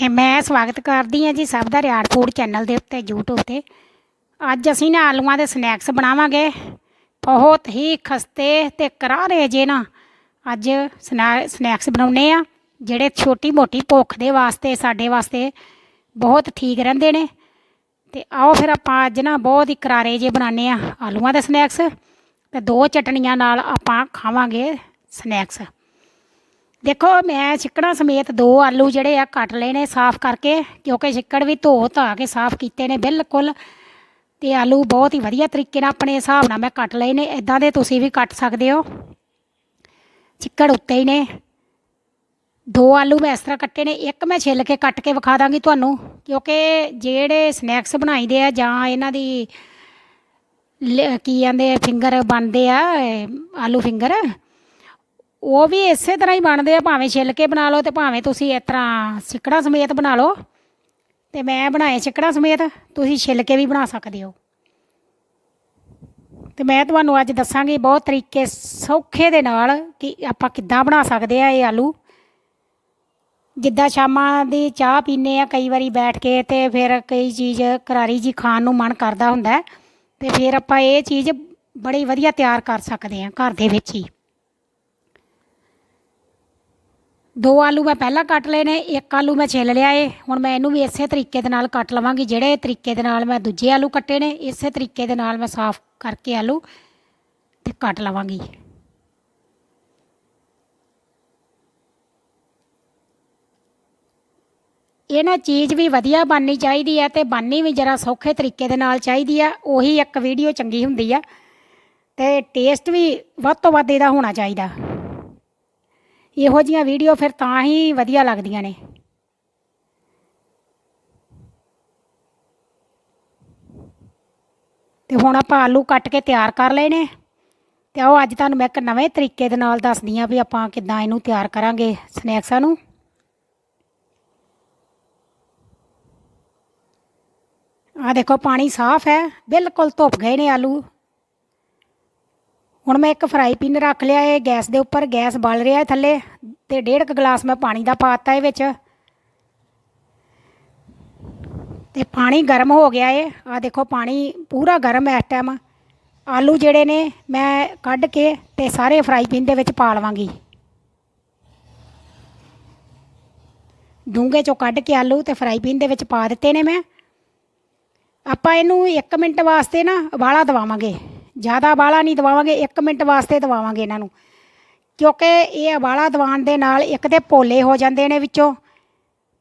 ਤੇ ਮੈਂ ਸਵਾਗਤ ਕਰਦੀ ਹਾਂ ਜੀ ਸਭ ਦਾ ਰਿਆੜ ਫੂਡ ਚੈਨਲ ਦੇ ਉੱਤੇ, YouTube ਤੇ। ਅੱਜ ਅਸੀਂ ਨਾ ਆਲੂਆਂ ਦੇ ਸਨੈਕਸ ਬਣਾਵਾਂਗੇ। ਬਹੁਤ ਹੀ ਖਸਤੇ ਤੇ ਕਰਾਰੇ ਜੇ ਨਾ ਅੱਜ ਸਨੈ- ਸਨੈਕਸ ਬਣਾਉਨੇ ਆ ਜਿਹੜੇ ਛੋਟੀ ਮੋਟੀ ਭੁੱਖ ਦੇ ਵਾਸਤੇ, ਸਾਡੇ ਵਾਸਤੇ ਬਹੁਤ ਠੀਕ ਰਹਿੰਦੇ ਨੇ। ਤੇ ਆਓ ਫਿਰ ਆਪਾਂ ਅੱਜ ਨਾ ਬਹੁਤ ਹੀ ਕਰਾਰੇ ਜੇ ਬਣਾਉਂਦੇ ਆ ਆਲੂਆਂ ਦੇ ਸਨੈਕਸ। ਤੇ ਦੋ ਚਟਣੀਆਂ ਨਾਲ ਆਪਾਂ ਖਾਵਾਂਗੇ ਸਨੈਕਸ। ਦੇਖੋ, ਮੈਂ ਛਿੱਕੜਾਂ ਸਮੇਤ ਦੋ ਆਲੂ ਜਿਹੜੇ ਆ ਕੱਟ ਲਏ ਨੇ ਸਾਫ਼ ਕਰਕੇ, ਕਿਉਂਕਿ ਛਿੱਕੜ ਵੀ ਧੋ ਧਾ ਕੇ ਸਾਫ਼ ਕੀਤੇ ਨੇ ਬਿਲਕੁਲ। ਤੇ ਆਲੂ ਬਹੁਤ ਹੀ ਵਧੀਆ ਤਰੀਕੇ ਨਾਲ ਆਪਣੇ ਹਿਸਾਬ ਨਾਲ ਮੈਂ ਕੱਟ ਲਏ ਨੇ ਇਦਾਂ ਦੇ ਤੁਸੀਂ ਵੀ ਕੱਟ ਸਕਦੇ ਹੋ। ਛਿੱਕੜ ਉੱਤੇ ਹੀ ਨੇ। ਦੋ ਆਲੂ ਮੈਂ ਇਸ ਤਰ੍ਹਾਂ ਕੱਟੇ ਨੇ, ਇੱਕ ਮੈਂ ਛਿੱਲ ਕੇ ਕੱਟ ਕੇ ਵਿਖਾ ਦਾਂਗੀ ਤੁਹਾਨੂੰ, ਕਿਉਂਕਿ ਜਿਹੜੇ ਸਨੈਕਸ ਬਣਾਈਦੇ ਆ ਜਾਂ ਇਹਨਾਂ ਦੀ ਲ- ਕੀ ਕਹਿੰਦੇ ਫਿੰਗਰ ਬਣਦੇ ਆ ਆਲੂ ਫਿੰਗਰ ਉਹ ਵੀ ਇਸੇ ਤਰ੍ਹਾਂ ਹੀ ਬਣਦੇ ਆ ਭਾਵੇਂ ਛਿੱਲ ਕੇ ਬਣਾ ਲਓ ਤੇ ਭਾਵੇਂ ਤੁਸੀਂ ਇਸ ਤਰ੍ਹਾਂ ਸਿੱਕੜਾਂ ਸਮੇਤ ਬਣਾ ਲਓ। ਤੇ ਮੈਂ ਬਣਾਏ ਸਿੱਕੜਾਂ ਸਮੇਤ ਤੁਸੀਂ ਛਿੱਲ ਕੇ ਵੀ ਬਣਾ ਸਕਦੇ ਹੋ। ਤੇ ਮੈਂ ਤੁਹਾਨੂੰ ਅੱਜ ਦੱਸਾਂਗੀ ਬਹੁਤ ਤਰੀਕੇ ਸੌਖੇ ਦੇ ਨਾਲ ਕਿ ਆਪਾਂ ਕਿੱਦਾਂ ਬਣਾ ਸਕਦੇ ਆ ਇਹ ਆਲੂ। ਜਿੱਦਾਂ ਸ਼ਾਮਾਂ ਦੀ ਚਾਹ ਪੀਨੇ ਆ ਕਈ ਵਾਰੀ ਬੈਠ ਕੇ ਤੇ ਫਿਰ ਕਈ ਚੀਜ਼ ਕਰਾਰੀ ਜੀ ਖਾਣ ਨੂੰ ਮਨ ਕਰਦਾ ਹੁੰਦਾ। ਹੈ, ਤੇ ਫਿਰ ਆਪਾਂ ਇਹ ਚੀਜ਼ ਬੜੀ ਵਧੀਆ ਤਿਆਰ ਕਰ ਸਕਦੇ ਆ ਘਰ ਦੇ ਵਿੱਚ ਹੀ। ਦੋ ਆਲੂ ਮੈਂ ਪਹਿਲਾਂ ਕੱਟ ਲਏ ਨੇ, ਇੱਕ ਆਲੂ ਮੈਂ ਛਿੱਲ ਲਿਆ ਏ। ਹੁਣ ਮੈਂ ਇਹਨੂੰ ਵੀ ਇਸੇ ਤਰੀਕੇ ਦੇ ਨਾਲ ਕੱਟ ਲਵਾਂਗੀ, ਜਿਹੜੇ ਤਰੀਕੇ ਦੇ ਨਾਲ ਮੈਂ ਦੂਜੇ ਆਲੂ ਕੱਟੇ ਨੇ, ਇਸੇ ਤਰੀਕੇ ਦੇ ਨਾਲ ਮੈਂ ਸਾਫ਼ ਕਰਕੇ ਆਲੂ ਤੇ ਕੱਟ ਲਵਾਂਗੀ। ਇਹ ਨਾ ਚੀਜ਼ ਵੀ ਵਧੀਆ ਬਣਨੀ ਚਾਹੀਦੀ ਹੈ ਤੇ ਬਣਨੀ ਵੀ ਜਰਾ ਸੌਖੇ ਤਰੀਕੇ ਦੇ ਨਾਲ ਚਾਹੀਦੀ ਆ, ਉਹੀ ਇੱਕ ਵੀਡੀਓ ਚੰਗੀ ਹੁੰਦੀ ਆ ਤੇ ਟੇਸਟ ਵੀ ਵੱਧ ਤੋਂ ਵੱਧ ਇਹਦਾ ਹੋਣਾ ਚਾਹੀਦਾ। ਇਹੋ ਜੀਆਂ ਵੀਡੀਓ ਫਿਰ ਤਾਂ ਹੀ ਵਧੀਆ ਲੱਗਦੀਆਂ ਨੇ। ਤੇ ਹੁਣ ਆਪਾਂ ਆਲੂ ਕੱਟ ਕੇ ਤਿਆਰ ਕਰ ਲਏ ਨੇ। ਤੇ ਆਓ ਅੱਜ ਤੁਹਾਨੂੰ ਮੈਂ ਇੱਕ ਨਵੇਂ ਤਰੀਕੇ ਦੇ ਨਾਲ ਦੱਸਦੀ ਆ ਵੀ ਆਪਾਂ ਕਿੱਦਾਂ ਇਹਨੂੰ ਤਿਆਰ ਕਰਾਂਗੇ ਸਨੈਕਸਾਂ ਨੂੰ। ਆ ਦੇਖੋ, ਪਾਣੀ ਸਾਫ਼ ਹੈ, ਬਿਲਕੁਲ ਧੁੱਪ ਗਏ ਨੇ ਆਲੂ। ਹੁਣ ਮੈਂ ਇੱਕ ਫਰਾਈ ਪੈਨ ਰੱਖ ਲਿਆ ਹੈ ਗੈਸ ਦੇ ਉੱਪਰ, ਗੈਸ ਬਲ ਰਿਹਾ ਹੈ ਥੱਲੇ ਤੇ ਡੇਢ ਕੁ ਗਲਾਸ ਮੈਂ ਪਾਣੀ ਦਾ ਪਾਤਾ ਇਹ ਵਿੱਚ। ਤੇ ਪਾਣੀ ਗਰਮ ਹੋ ਗਿਆ ਏ। ਆ ਦੇਖੋ, ਪਾਣੀ ਪੂਰਾ ਗਰਮ ਹੈ ਇਸ ਟਾਈਮ ਆਲੂ ਜਿਹੜੇ ਨੇ ਮੈਂ ਕੱਢ ਕੇ ਤੇ ਸਾਰੇ ਫਰਾਈ ਪੈਨ ਦੇ ਵਿੱਚ ਪਾ ਲਵਾਂਗੀ। ਡੂੰਘੇ ਚੋਂ ਕੱਢ ਕੇ ਆਲੂ ਤੇ ਫਰਾਈ ਪੈਨ ਦੇ ਵਿੱਚ ਪਾ ਦਿੱਤੇ ਨੇ ਮੈਂ। ਆਪਾਂ ਇਹਨੂੰ 1 ਮਿੰਟ ਵਾਸਤੇ ਨਾ ਉਬਾਲਾ ਦਵਾਵਾਂਗੇ। ਜ਼ਿਆਦਾ ਉਬਾਲਾ ਨਹੀਂ ਦਵਾਵਾਂਗੇ 1 ਮਿੰਟ ਵਾਸਤੇ ਦਵਾਵਾਂਗੇ ਇਹਨਾਂ ਨੂੰ। ਕਿਉਂਕਿ ਇਹ ਉਬਾਲਾ ਦਵਾਉਣ ਦੇ ਨਾਲ ਇੱਕ ਤੇ ਭੋਲੇ ਹੋ ਜਾਂਦੇ ਨੇ ਵਿੱਚੋਂ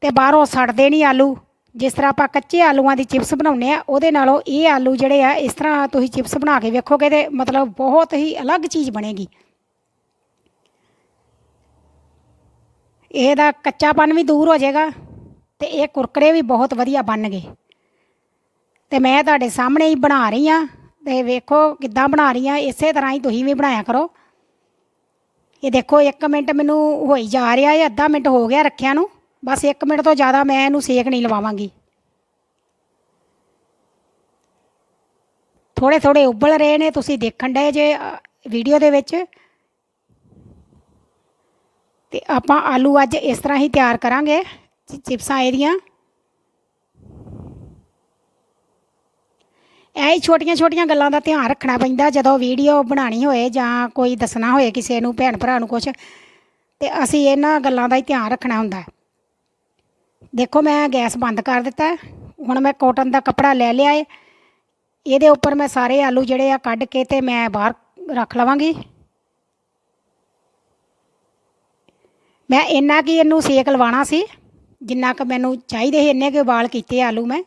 ਤੇ ਬਾਹਰੋਂ ਸੜਦੇ ਨਹੀਂ ਆਲੂ। ਜਿਸ ਤਰ੍ਹਾਂ ਆਪਾਂ ਕੱਚੇ ਆਲੂਆਂ ਦੀ ਚਿਪਸ ਬਣਾਉਂਦੇ ਆ ਉਹਦੇ ਨਾਲੋਂ ਇਹ ਆਲੂ ਜਿਹੜੇ ਆ, ਇਸ ਤਰ੍ਹਾਂ ਤੁਸੀਂ ਚਿਪਸ ਬਣਾ ਕੇ ਵੇਖੋਗੇ ਤੇ ਮਤਲਬ ਬਹੁਤ ਹੀ ਅਲੱਗ ਚੀਜ਼ ਬਣੇਗੀ। ਇਹਦਾ ਕੱਚਾਪਨ ਵੀ ਦੂਰ ਹੋ ਜਾਏਗਾ ਤੇ ਇਹ ਕੁਰਕਰੇ ਵੀ ਬਹੁਤ ਵਧੀਆ ਬਣ ਗਏ ਤੇ ਮੈਂ ਤੁਹਾਡੇ ਸਾਹਮਣੇ ਹੀ ਬਣਾ ਰਹੀ ਆ ਤੇ ਵੇਖੋ ਕਿੱਦਾਂ ਬਣਾ ਰਹੀ ਆ, ਇਸੇ ਤਰ੍ਹਾਂ ਹੀ ਤੁਸੀਂ ਵੀ ਬਣਾਇਆ ਕਰੋ। ਇਹ ਦੇਖੋ 1 ਮਿੰਟ ਮੈਨੂੰ ਹੋਈ ਜਾ ਰਿਹਾ ਹੈ, ਅੱਧਾ ਮਿੰਟ ਹੋ ਗਿਆ ਰੱਖਿਆ ਨੂੰ। ਬਸ 1 ਮਿੰਟ ਤੋਂ ਜ਼ਿਆਦਾ ਮੈਂ ਇਹਨੂੰ ਸੇਕ ਨਹੀਂ ਲਵਾਵਾਂਗੀ। ਥੋੜੇ ਥੋੜੇ ਉਬਲ ਰਹੇ ਨੇ, ਤੁਸੀਂ ਦੇਖਣ ਡਏ ਜੇ ਵੀਡੀਓ ਦੇ ਵਿੱਚ। ਤੇ ਆਪਾਂ ਆਲੂ ਅੱਜ ਇਸ ਤਰ੍ਹਾਂ ਹੀ ਤਿਆਰ ਕਰਾਂਗੇ ਚਿ- ਚਿਪਸਾਂ ਇਹਦੀਆਂ। ਇਹ ਛੋਟੀਆਂ ਛੋਟੀਆਂ ਗੱਲਾਂ ਦਾ ਧਿਆਨ ਰੱਖਣਾ ਪੈਂਦਾ ਜਦੋਂ ਵੀਡੀਓ ਬਣਾਉਣੀ ਹੋਏ ਜਾਂ ਕੋਈ ਦੱਸਣਾ ਹੋਏ ਕਿਸੇ ਨੂੰ, ਭੈਣ ਭਰਾ ਨੂੰ ਕੁਝ ਤੇ ਅਸੀਂ ਇਹਨਾਂ ਗੱਲਾਂ ਦਾ ਹੀ ਧਿਆਨ ਰੱਖਣਾ ਹੁੰਦਾ। ਦੇਖੋ ਮੈਂ ਗੈਸ ਬੰਦ ਕਰ ਦਿੱਤਾ, ਹੁਣ ਮੈਂ ਕਾਟਨ ਦਾ ਕੱਪੜਾ ਲੈ ਲਿਆ ਏ। ਇਹਦੇ ਉੱਪਰ ਮੈਂ ਸਾਰੇ ਆਲੂ ਜਿਹੜੇ ਆ ਕੱਢ ਕੇ ਤੇ ਮੈਂ ਬਾਹਰ ਰੱਖ ਲਵਾਂਗੀ। ਮੈਂ ਇੰਨਾ ਕੀ ਇਹਨੂੰ ਸੇਕ ਲਵਾਉਣਾ ਸੀ, ਜਿੰਨਾ ਕੁ ਮੈਨੂੰ ਚਾਹੀਦੇ ਸੀ, ਇੰਨੇ ਕੁ ਉਬਾਲ ਕੀਤੇ ਆਲੂ ਮੈਂ।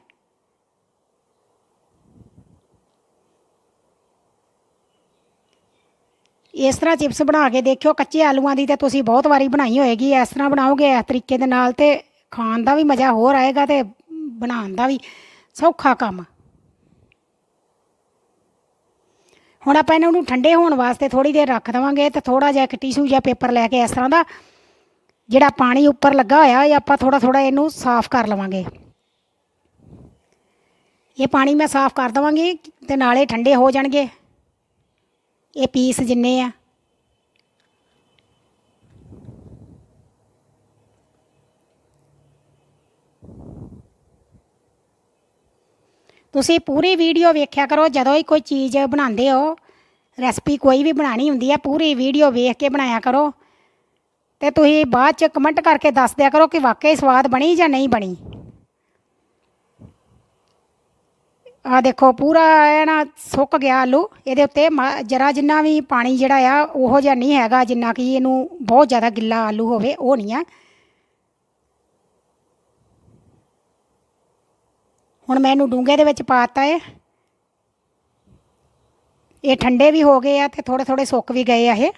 ਇਸ ਤਰ੍ਹਾਂ ਚਿਪਸ ਬਣਾ ਕੇ ਦੇਖਿਓ, ਕੱਚੇ ਆਲੂਆਂ ਦੀ ਤੇ ਤੁਸੀਂ ਬਹੁਤ ਵਾਰੀ ਬਣਾਈ ਹੋਏਗੀ, ਇਸ ਤਰ੍ਹਾਂ ਬਣਾਓਗੇ, ਇਸ ਤਰੀਕੇ ਦੇ ਨਾਲ ਤੇ ਖਾਣ ਦਾ ਵੀ ਮਜ਼ਾ ਹੋਰ ਆਏਗਾ ਤੇ ਬਣਾਉਣ ਦਾ ਵੀ ਸੌਖਾ ਕੰਮ। ਹੁਣ ਆਪਾਂ ਇਹਨਾਂ ਨੂੰ ਠੰਡੇ ਹੋਣ ਵਾਸਤੇ ਥੋੜੀ ਦੇਰ ਰੱਖ ਦੇਵਾਂਗੇ ਤੇ ਥੋੜਾ ਜਿਹਾ ਇੱਕ ਟਿਸ਼ੂ ਜਾਂ ਪੇਪਰ ਲੈ ਕੇ ਇਸ ਤਰ੍ਹਾਂ ਦਾ, ਜਿਹੜਾ ਪਾਣੀ ਉੱਪਰ ਲੱਗਾ ਹੋਇਆ, ਇਹ ਆਪਾਂ ਥੋੜਾ ਥੋੜਾ ਇਹਨੂੰ ਸਾਫ਼ ਕਰ ਲਵਾਂਗੇ। ਇਹ ਪਾਣੀ ਮੈਂ ਸਾਫ਼ ਕਰ ਦਵਾਂਗੀ ਤੇ ਨਾਲੇ ਠੰਡੇ ਹੋ ਜਾਣਗੇ। ਇਹ ਪੀਸ ਜਿੰਨੇ ਆ। ਤੁਸੀਂ ਪੂਰੀ ਵੀਡੀਓ ਵੇਖਿਆ ਕਰੋ, ਜਦੋਂ ਹੀ ਕੋਈ ਚੀਜ਼ ਬਣਾਉਂਦੇ ਹੋ ਰੈਸਪੀ ਕੋਈ ਵੀ ਬਣਾਣੀ ਹੁੰਦੀ ਹੈ ਪੂਰੀ ਵੀਡੀਓ ਵੇਖ ਕੇ ਬਣਾਇਆ ਕਰੋ। ਤੇ ਤੁਸੀਂ ਬਾਅਦ ਚ ਕਮੈਂਟ ਕਰਕੇ ਦੱਸ ਦਿਆ ਕਰੋ ਕਿ ਵਾਕਈ ਸਵਾਦ ਬਣੀ ਜਾਂ ਨਹੀਂ ਬਣੀ। ਆ ਦੇਖੋ, ਪੂਰਾ ਇਹ ਨਾ ਸੁੱਕ ਗਿਆ ਆਲੂ। ਇਹਦੇ ਉੱਤੇ ਜਰਾ ਜਿੰਨਾ ਵੀ ਪਾਣੀ ਜਿਹੜਾ ਆ, ਉਹੋ ਜਿਹਾ ਨਹੀਂ ਹੈਗਾ, ਜਿੰਨਾ ਕਿ ਇਹਨੂੰ ਬਹੁਤ ਜ਼ਿਆਦਾ ਗਿੱਲਾ ਆਲੂ ਹੋਵੇ, ਉਹ ਨਹੀਂ ਆ। ਹੁਣ ਮੈਂ ਇਹਨੂੰ ਡੂੰਘੇ ਦੇ ਵਿੱਚ ਪਾਤਾ ਹੈ ਇਹ ਠੰਡੇ ਵੀ ਹੋ ਗਏ ਆ ਤੇ ਥੋੜੇ ਥੋੜੇ ਸੁੱਕ ਵੀ ਗਏ ਆ ਇਹ।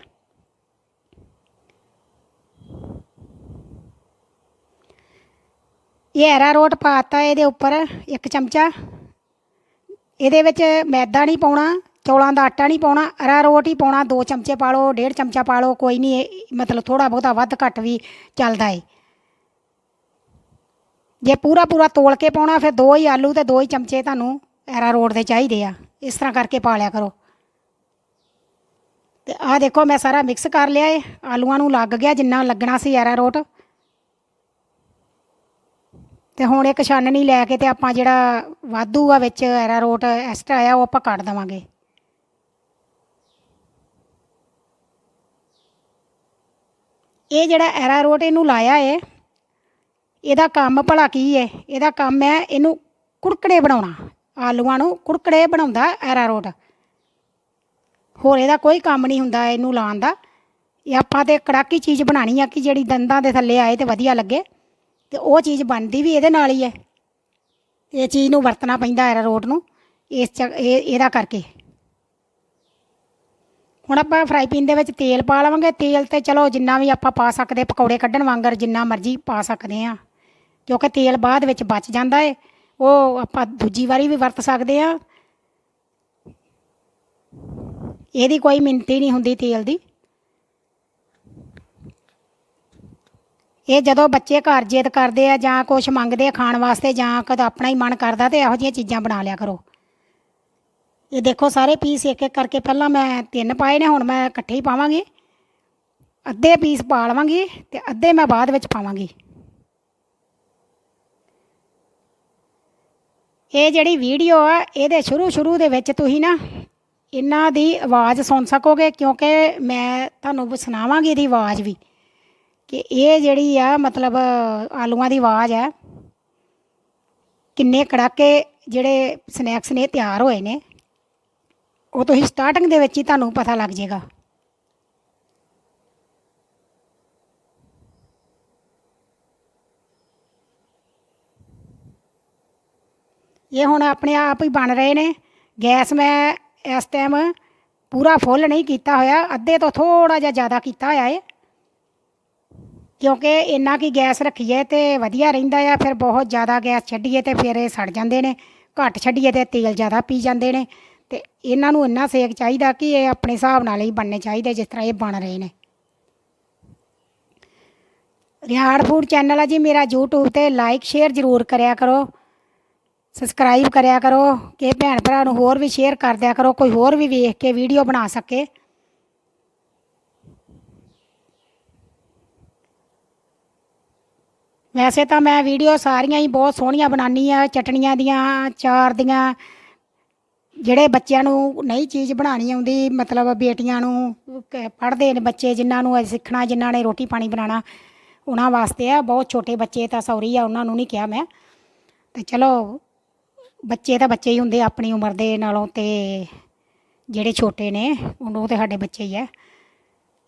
ਇਹ ਅਰਾਰੋਟ ਪਾਤਾ ਇਹਦੇ ਉੱਪਰ ਇੱਕ ਚਮਚਾ। ਇਹਦੇ ਵਿੱਚ ਮੈਦਾ ਨਹੀਂ ਪਾਉਣਾ, ਚੌਲਾਂ ਦਾ ਆਟਾ ਨਹੀਂ ਪਾਉਣਾ ਅਰਾਰੋਟ ਹੀ ਪਾਉਣਾ, ਦੋ ਚਮਚੇ ਪਾ ਲਓ, ਡੇਢ ਚਮਚਾ ਪਾ ਲਓ, ਕੋਈ ਨਹੀਂ, ਇਹ ਮਤਲਬ ਥੋੜਾ ਬਹੁਤਾ ਵੱਧ ਘੱਟ ਵੀ ਚੱਲਦਾ ਏ। ਜੇ ਪੂਰਾ ਪੂਰਾ ਤੋਲ ਕੇ ਪਾਉਣਾ, ਫਿਰ ਦੋ ਹੀ ਆਲੂ ਤੇ ਦੋ ਹੀ ਚਮਚੇ ਤੁਹਾਨੂੰ ਅਰਾਰੋਟ ਦੇ ਚਾਹੀਦੇ ਆ। ਇਸ ਤਰ੍ਹਾਂ ਕਰਕੇ ਪਾ ਲਿਆ ਕਰੋ। ਤੇ ਆਹ ਦੇਖੋ, ਮੈਂ ਸਾਰਾ ਮਿਕਸ ਕਰ ਲਿਆ ਏ। ਆਲੂਆਂ ਨੂੰ ਲੱਗ ਗਿਆ ਜਿੰਨਾ ਲੱਗਣਾ ਸੀ ਅਰਾਰੋਟ ਤੇ ਹੁਣ ਇੱਕ ਛਾਨਣੀ ਲੈ ਕੇ ਤੇ ਆਪਾਂ ਜਿਹੜਾ ਵਾਧੂ ਆ ਵਿੱਚ ਐਰਾਰੋਟ ਐਕਸਟਰਾ ਆ, ਉਹ ਆਪਾਂ ਕੱਢ ਦਵਾਂਗੇ। ਇਹ ਜਿਹੜਾ ਐਰਾਰੋਟ ਇਹਨੂੰ ਲਾਇਆ ਏ, ਇਹਦਾ ਕੰਮ ਭਲਾ ਕੀ ਏ? ਇਹਦਾ ਕੰਮ ਹੈ ਇਹਨੂੰ ਕੁੜਕੜੇ ਬਣਾਉਣਾ। ਆਲੂਆਂ ਨੂੰ ਕੁੜਕੜੇ ਬਣਾਉਂਦਾ ਐਰਾਰੋਟ ਹੋਰ ਇਹਦਾ ਕੋਈ ਕੰਮ ਨਹੀਂ ਹੁੰਦਾ ਇਹਨੂੰ ਲਾਉਣ ਦਾ। ਇਹ ਆਪਾਂ ਤੇ ਕੜਾਕੀ ਚੀਜ਼ ਬਣਾਣੀ ਆ ਕਿ ਜਿਹੜੀ ਦੰਦਾਂ ਦੇ ਥੱਲੇ ਆਏ ਤੇ ਵਧੀਆ ਲੱਗੇ। ਤੇ ਉਹ ਚੀਜ਼ ਬਣਦੀ ਵੀ ਇਹਦੇ ਨਾਲ ਹੀ ਹੈ। ਇਹ ਚੀਜ਼ ਨੂੰ ਵਰਤਣਾ ਪੈਂਦਾ ਹੈ ਰੋਟ ਨੂੰ, ਇਸ ਚ, ਇਹ, ਇਹਦਾ ਕਰਕੇ। ਹੁਣ ਆਪਾਂ ਫਰਾਈ ਪੈਨ ਦੇ ਵਿੱਚ ਤੇਲ ਪਾ ਲਵਾਂਗੇ। ਤੇਲ ਤੇ ਚਲੋ ਜਿੰਨਾ ਵੀ ਆਪਾਂ ਪਾ ਸਕਦੇ, ਪਕੌੜੇ ਕੱਢਣ ਵਾਂਗਰ ਜਿੰਨਾ ਮਰਜ਼ੀ ਪਾ ਸਕਦੇ ਆ ਕਿਉਂਕਿ ਤੇਲ ਬਾਅਦ ਵਿੱਚ ਬਚ ਜਾਂਦਾ ਏ। ਉਹ ਆਪਾਂ ਦੂਜੀ ਵਾਰੀ ਵੀ ਵਰਤ ਸਕਦੇ ਆ ਇਹਦੀ ਕੋਈ ਮਿੰਤੀ ਨਹੀਂ ਹੁੰਦੀ ਤੇਲ ਦੀ। ਇਹ ਜਦੋਂ ਬੱਚੇ ਘਰ ਜਿੱਦ ਕਰਦੇ ਆ ਜਾਂ ਕੁਝ ਮੰਗਦੇ ਆ ਖਾਣ ਵਾਸਤੇ ਜਾਂ ਕਦ ਆਪਣਾ ਹੀ ਮਨ ਕਰਦਾ ਤੇ ਇਹੋ ਜਿਹੀਆਂ ਚੀਜ਼ਾਂ ਬਣਾ ਲਿਆ ਕਰੋ। ਇਹ ਦੇਖੋ ਸਾਰੇ ਪੀਸ ਇੱਕ ਇੱਕ ਕਰਕੇ ਪਹਿਲਾਂ ਮੈਂ ਤਿੰਨ ਪਾਏ ਨੇ, ਹੁਣ ਮੈਂ ਇਕੱਠੇ ਹੀ ਪਾਵਾਂਗੀ। ਅੱਧੇ ਪੀਸ ਪਾ ਲਵਾਂਗੀ ਤੇ ਅੱਧੇ ਮੈਂ ਬਾਅਦ ਵਿੱਚ ਪਾਵਾਂਗੀ। ਇਹ ਜਿਹੜੀ ਵੀਡੀਓ ਆ, ਇਹਦੇ ਸ਼ੁਰੂ ਸ਼ੁਰੂ ਦੇ ਵਿੱਚ ਤੁਸੀਂ ਨਾ ਇਹਨਾਂ ਦੀ ਆਵਾਜ਼ ਸੁਣ ਸਕੋਗੇ ਕਿਉਂਕਿ ਮੈਂ ਤੁਹਾਨੂੰ ਸੁਣਾਵਾਂਗੀ ਇਹਦੀ ਆਵਾਜ਼ ਵੀ। ਕਿ ਇਹ ਜਿਹੜੀ ਆ, ਮਤਲਬ, ਆਲੂਆਂ ਦੀ ਆਵਾਜ਼ ਹੈ ਕਿੰਨੇ ਕੜਾਕੇ ਜਿਹੜੇ ਸਨੈਕਸ ਨੇ, ਤਿਆਰ ਹੋਏ ਨੇ, ਉਹ ਤੁਸੀਂ ਸਟਾਰਟਿੰਗ ਦੇ ਵਿੱਚ ਹੀ ਤੁਹਾਨੂੰ ਪਤਾ ਲੱਗ ਜਾਏਗਾ। ਇਹ ਹੁਣ ਆਪਣੇ ਆਪ ਹੀ ਬਣ ਰਹੇ ਨੇ। ਗੈਸ ਮੈਂ ਇਸ ਟਾਈਮ ਪੂਰਾ ਫੁੱਲ ਨਹੀਂ ਕੀਤਾ ਹੋਇਆ। ਅੱਧੇ ਤੋਂ ਥੋੜਾ ਜਿਹਾ ਜ਼ਿਆਦਾ ਕੀਤਾ ਹੋਇਆ ਏ। ਕਿਉਂਕਿ ਇੰਨਾ ਕੀ ਗੈਸ ਰੱਖੀਏ ਤੇ ਵਧੀਆ ਰਹਿੰਦਾ ਆ, ਫਿਰ ਬਹੁਤ ਜ਼ਿਆਦਾ ਗੈਸ ਛੱਡੀਏ ਤੇ ਫਿਰ ਇਹ ਸੜ ਜਾਂਦੇ ਨੇ, ਘੱਟ ਛੱਡੀਏ ਤੇ ਤੇਲ ਜ਼ਿਆਦਾ ਪੀ ਜਾਂਦੇ ਨੇ, ਤੇ ਇਹਨਾਂ ਨੂੰ ਇੰਨਾ ਸੇਕ ਚਾਹੀਦਾ ਕਿ ਇਹ ਆਪਣੇ ਹਿਸਾਬ ਨਾਲ ਹੀ ਬਣਨੇ ਚਾਹੀਦੇ ਜਿਸ ਤਰ੍ਹਾਂ ਇਹ ਬਣ ਰਹੇ ਨੇ। ਰਿਹਾੜ ਫੂਡ ਚੈਨਲ ਆ ਜੀ, ਮੇਰਾ YouTube ਤੇ ਲਾਈਕ ਸ਼ੇਅਰ ਜ਼ਰੂਰ ਕਰਿਆ ਕਰੋ ਸਬਸਕ੍ਰਾਈਬ ਕਰਿਆ ਕਰੋ, ਕਿ ਭੈਣ ਭਰਾ ਨੂੰ ਹੋਰ ਵੀ ਸ਼ੇਅਰ ਕਰ ਦਿਆ ਕਰੋ, ਕੋਈ ਹੋਰ ਵੀ ਵੇਖ ਕੇ ਵੀਡੀਓ ਬਣਾ ਸਕੇ। ਵੈਸੇ ਤਾਂ ਮੈਂ ਵੀਡੀਓ ਸਾਰੀਆਂ ਹੀ ਬਹੁਤ ਸੋਹਣੀਆਂ ਬਣਾਉਂਦੀ ਆ ਚਟਣੀਆਂ ਦੀਆਂ ਚਾਰ ਦੀਆਂ। ਜਿਹੜੇ ਬੱਚਿਆਂ ਨੂੰ ਨਹੀਂ ਚੀਜ਼ ਬਣਾਉਣੀ ਆਉਂਦੀ, ਮਤਲਬ ਬੇਟੀਆਂ ਨੂੰ ਪੜ੍ਹਦੇ ਨੇ ਬੱਚੇ ਜਿਨ੍ਹਾਂ ਨੂੰ ਸਿੱਖਣਾ, ਜਿਨ੍ਹਾਂ ਨੇ ਰੋਟੀ ਪਾਣੀ ਬਣਾਉਣਾ, ਉਹਨਾਂ ਵਾਸਤੇ ਆ। ਬਹੁਤ ਛੋਟੇ ਬੱਚੇ ਤਾਂ ਸੌਰੀ ਆ, ਉਹਨਾਂ ਨੂੰ ਨਹੀਂ ਕਿਹਾ ਮੈਂ। ਤੇ ਚਲੋ, ਬੱਚੇ ਤਾਂ ਬੱਚੇ ਹੀ ਹੁੰਦੇ ਆਪਣੀ ਉਮਰ ਦੇ ਨਾਲੋਂ ਤੇ ਜਿਹੜੇ ਛੋਟੇ ਨੇ, ਉਹ ਤੇ ਸਾਡੇ ਬੱਚੇ ਹੀ ਆ।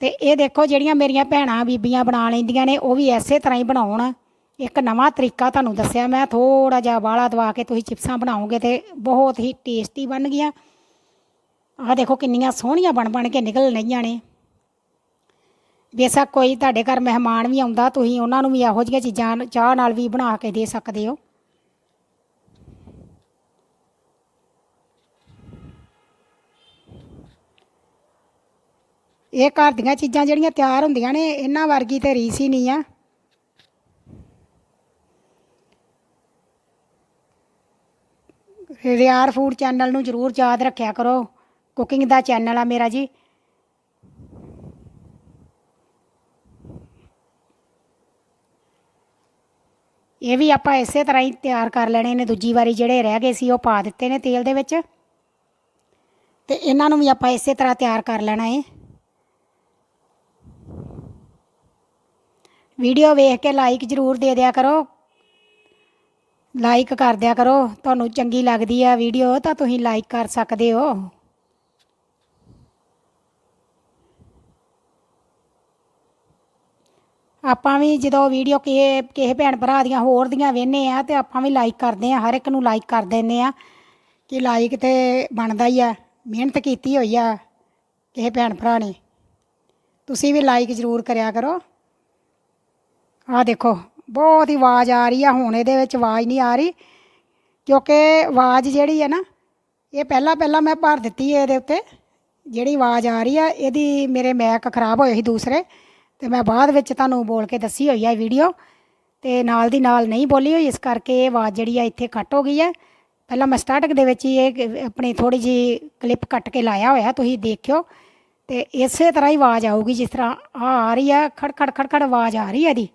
ਤੇ ਇਹ ਦੇਖੋ, ਜਿਹੜੀਆਂ ਮੇਰੀਆਂ ਭੈਣਾਂ ਬੀਬੀਆਂ ਬਣਾ ਲੈਂਦੀਆਂ ਨੇ, ਉਹ ਵੀ ਐਸੇ ਤਰ੍ਹਾਂ ਹੀ ਬਣਾਉਣ। ਇੱਕ ਨਵਾਂ ਤਰੀਕਾ ਤੁਹਾਨੂੰ ਦੱਸਿਆ, ਮੈਂ ਥੋੜਾ ਜਿਹਾ ਬਾਲਾ ਦਵਾ ਕੇ ਤੁਸੀਂ ਚਿਪਸਾਂ ਬਣਾਓਗੇ ਤੇ ਬਹੁਤ ਹੀ ਟੇਸਟੀ ਬਣ ਗਈਆਂ। ਆਹ ਦੇਖੋ ਕਿੰਨੀਆਂ ਸੋਹਣੀਆਂ ਬਣ ਬਣ ਕੇ ਨਿਕਲ ਰਹੀਆਂ ਨੇ। ਬੇਸ਼ੱਕ ਕੋਈ ਤੁਹਾਡੇ ਘਰ ਮਹਿਮਾਨ ਵੀ ਆਉਂਦਾ, ਤੁਸੀਂ ਉਹਨਾਂ ਨੂੰ ਵੀ ਇਹੋ ਜਿਹੀਆਂ ਚੀਜ਼ਾਂ ਚਾਹ ਨਾਲ ਵੀ ਬਣਾ ਕੇ ਦੇ ਸਕਦੇ ਹੋ। ਇਹ ਘਰ ਦੀਆਂ ਚੀਜ਼ਾਂ ਜਿਹੜੀਆਂ ਤਿਆਰ ਹੁੰਦੀਆਂ ਨੇ, ਇਹਨਾਂ ਵਰਗੀ ਤੇ ਰੀਸ ਹੀ ਨਹੀਂ ਆ। ਰਿਆਰ ਫੂਡ ਚੈਨਲ ਨੂੰ ਜ਼ਰੂਰ ਯਾਦ ਰੱਖਿਆ ਕਰੋ। ਕੁਕਿੰਗ ਦਾ ਚੈਨਲ ਆ ਮੇਰਾ ਜੀ। ਇਹ ਵੀ ਆਪਾਂ ਇਸੇ ਤਰ੍ਹਾਂ ਹੀ ਤਿਆਰ ਕਰ ਲੈਣੇ ਨੇ। ਦੂਜੀ ਵਾਰੀ ਜਿਹੜੇ ਰਹਿ ਗਏ ਸੀ, ਉਹ ਪਾ ਦਿੱਤੇ ਨੇ ਤੇਲ ਦੇ ਵਿੱਚ। ਤੇ ਇਹਨਾਂ ਨੂੰ ਵੀ ਆਪਾਂ ਇਸੇ ਤਰ੍ਹਾਂ ਤਿਆਰ ਕਰ ਲੈਣਾ ਹੈ ਵੀਡੀਓ ਵੇਖ ਕੇ ਲਾਈਕ ਜ਼ਰੂਰ ਦੇ ਦਿਆ ਕਰੋ। ਲਾਈਕ ਕਰ ਦਿਆ ਕਰੋ। ਤੁਹਾਨੂੰ ਚੰਗੀ ਲੱਗਦੀ ਆ ਵੀਡੀਓ ਤਾਂ ਤੁਸੀਂ ਲਾਈਕ ਕਰ ਸਕਦੇ ਹੋ। ਆਪਾਂ ਵੀ ਜਦੋਂ ਵੀਡੀਓ ਕਿਸੇ ਕਿਸੇ ਭੈਣ ਭਰਾ ਦੀਆਂ ਹੋਰ ਦੀਆਂ ਵੇਖਨੇ ਆ, ਤੇ ਆਪਾਂ ਵੀ ਲਾਈਕ ਕਰਦੇ ਆ। ਹਰ ਇੱਕ ਨੂੰ ਲਾਈਕ ਕਰ ਦਿੰਨੇ ਆ ਕਿ ਲਾਈਕ ਤੇ ਬਣਦਾ ਹੀ ਆ। ਮਿਹਨਤ ਕੀਤੀ ਹੋਈ ਆ ਕਿਸੇ ਭੈਣ ਭਰਾ ਨੇ। ਤੁਸੀਂ ਵੀ ਲਾਈਕ ਜ਼ਰੂਰ ਕਰਿਆ ਕਰੋ। ਆਹ ਦੇਖੋ ਬਹੁਤ ਹੀ ਆਵਾਜ਼ ਆ ਰਹੀ ਆ, ਹੁਣ ਇਹਦੇ ਵਿੱਚ ਆਵਾਜ਼ ਨਹੀਂ ਆ ਰਹੀ। ਕਿਉਂਕਿ ਆਵਾਜ਼ ਜਿਹੜੀ ਹੈ ਨਾ, ਇਹ ਪਹਿਲਾਂ ਪਹਿਲਾਂ ਮੈਂ ਭਰ ਦਿੱਤੀ ਹੈ ਇਹਦੇ ਉੱਤੇ। ਜਿਹੜੀ ਆਵਾਜ਼ ਆ ਰਹੀ ਆ, ਇਹਦੀ ਮੇਰੇ ਮੈਕ ਖਰਾਬ ਹੋਏ ਸੀ ਦੂਸਰੇ। ਤੇ ਮੈਂ ਬਾਅਦ ਵਿੱਚ ਤੁਹਾਨੂੰ ਬੋਲ ਕੇ ਦੱਸੀ ਹੋਈ ਆ ਵੀਡੀਓ ਤੇ ਨਾਲ ਦੀ ਨਾਲ ਨਹੀਂ ਬੋਲੀ ਹੋਈ, ਇਸ ਕਰਕੇ ਇਹ ਆਵਾਜ਼ ਜਿਹੜੀ ਆ ਇੱਥੇ ਕੱਟ ਹੋ ਗਈ ਹੈ ਪਹਿਲਾਂ ਮੈਂ ਸਟਾਰਟਿੰਗ ਦੇ ਵਿੱਚ ਹੀ ਇਹ ਆਪਣੀ ਥੋੜੀ ਜੀ ਕਲਿੱਪ ਕੱਟ ਕੇ ਲਾਇਆ ਹੋਇਆ, ਤੁਸੀਂ ਦੇਖਿਓ। ਤੇ ਇਸੇ ਤਰ੍ਹਾਂ ਹੀ ਆਵਾਜ਼ ਆਊਗੀ, ਜਿਸ ਤਰ੍ਹਾਂ ਆ ਆ ਰਹੀ ਆ, ਖੜ ਖੜ ਖੜ ਖੜ ਆਵਾਜ਼ ਆ ਰਹੀ ਹੈ ਇਹਦੀ।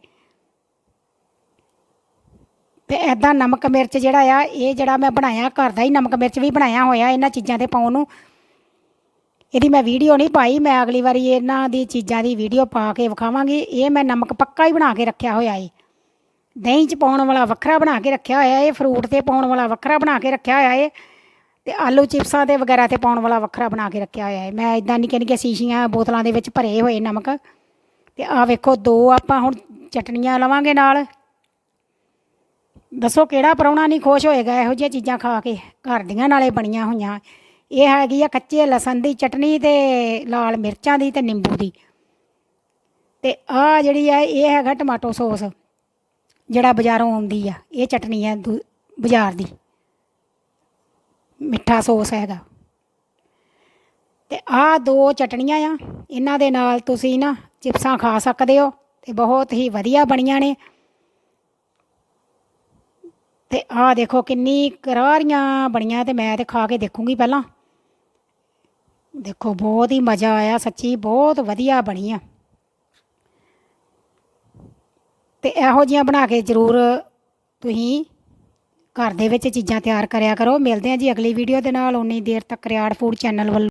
ਤੇ ਐਦਾਂ ਨਮਕ ਮਿਰਚ ਜਿਹੜਾ ਆ, ਇਹ ਜਿਹੜਾ ਮੈਂ ਬਣਾਇਆ, ਘਰ ਦਾ ਹੀ ਨਮਕ ਮਿਰਚ ਵੀ ਬਣਾਇਆ ਹੋਇਆ ਇਹਨਾਂ ਚੀਜ਼ਾਂ ਤੇ ਪਾਉਣ ਨੂੰ। ਇਹਦੀ ਮੈਂ ਵੀਡੀਓ ਨਹੀਂ ਪਾਈ, ਮੈਂ ਅਗਲੀ ਵਾਰੀ ਇਹਨਾਂ ਦੀ ਚੀਜ਼ਾਂ ਦੀ ਵੀਡੀਓ ਪਾ ਕੇ ਵਿਖਾਵਾਂਗੀ। ਇਹ ਮੈਂ ਨਮਕ ਪੱਕਾ ਹੀ ਬਣਾ ਕੇ ਰੱਖਿਆ ਹੋਇਆ ਏ। ਦਹੀਂ 'ਚ ਪਾਉਣ ਵਾਲਾ ਵੱਖਰਾ ਬਣਾ ਕੇ ਰੱਖਿਆ ਹੋਇਆ ਏ, ਫਰੂਟ ਤੇ ਪਾਉਣ ਵਾਲਾ ਵੱਖਰਾ ਬਣਾ ਕੇ ਰੱਖਿਆ ਹੋਇਆ ਏ, ਤੇ ਆਲੂ ਚਿਪਸਾਂ ਤੇ ਵਗੈਰਾ ਤੇ ਪਾਉਣ ਵਾਲਾ ਵੱਖਰਾ ਬਣਾ ਕੇ ਰੱਖਿਆ ਹੋਇਆ ਏ। ਮੈਂ ਇਦਾਂ ਨਿੱਕੇ ਨਿੱਕੇ ਸ਼ੀਸ਼ੀਆਂ ਬੋਤਲਾਂ ਦੇ ਵਿੱਚ ਭਰੇ ਹੋਏ ਨਮਕ। ਤੇ ਆਹ ਵੇਖੋ, ਦੋ ਆਪਾਂ ਹੁਣ ਚਟਣੀਆਂ ਲਵਾਂਗੇ ਨਾਲ। ਦੱਸੋ ਕਿਹੜਾ ਪ੍ਰਾਹੁਣਾ ਨਹੀਂ ਖੁਸ਼ ਹੋਏਗਾ? ਇਹੋ ਜਿਹੀਆਂ ਚੀਜ਼ਾਂ ਖਾ ਕੇ ਘਰ ਦੀਆਂ ਨਾਲੇ ਬਣੀਆਂ ਹੋਈਆਂ। ਇਹ ਹੈਗੀ ਆ ਕੱਚੇ ਲਸਣ ਦੀ ਚਟਨੀ ਤੇ ਲਾਲ ਮਿਰਚਾਂ ਦੀ ਤੇ ਨਿੰਬੂ ਦੀ। ਤੇ ਆ ਜਿਹੜੀ ਆ, ਇਹ ਹੈਗਾ ਟਮਾਟੋ ਸੌਸ, ਜਿਹੜਾ ਬਾਜ਼ਾਰੋਂ ਆਉਂਦੀ ਆ। ਇਹ ਚਟਨੀ ਆ ਦੂ- ਬਾਜ਼ਾਰ ਦੀ। ਮਿੱਠਾ ਸੌਸ ਹੈਗਾ। ਤੇ ਆ ਦੋ ਚਟਣੀਆਂ ਆ। ਇਹਨਾਂ ਦੇ ਨਾਲ ਤੁਸੀਂ ਨਾ ਚਿਪਸਾਂ ਖਾ ਸਕਦੇ ਹੋ ਤੇ ਬਹੁਤ ਹੀ ਵਧੀਆ ਬਣੀਆਂ ਨੇ। ਤੇ ਆਹ ਦੇਖੋ ਕਿੰਨੀ ਕਰਾਰੀਆਂ ਬਣੀਆਂ ਤੇ ਮੈਂ ਤੇ ਖਾ ਕੇ ਦੇਖੂੰਗੀ ਪਹਿਲਾਂ। ਦੇਖੋ ਬਹੁਤ ਹੀ ਮਜ਼ਾ ਆਇਆ ਸੱਚੀ, ਬਹੁਤ ਵਧੀਆ ਬਣੀ ਆ। ਤੇ ਇਹੋ ਜਿਹੀਆਂ ਬਣਾ ਕੇ ਜ਼ਰੂਰ ਤੁਸੀਂ ਘਰ ਦੇ ਵਿੱਚ ਚੀਜ਼ਾਂ ਤਿਆਰ ਕਰਿਆ ਕਰੋ। ਮਿਲਦੇ ਹਾਂ ਜੀ ਅਗਲੀ ਵੀਡੀਓ ਦੇ ਨਾਲ। ਉਨੀ ਦੇਰ ਤੱਕ ਰਿਆੜ ਫੂਡ ਚੈਨਲ ਵੱਲ।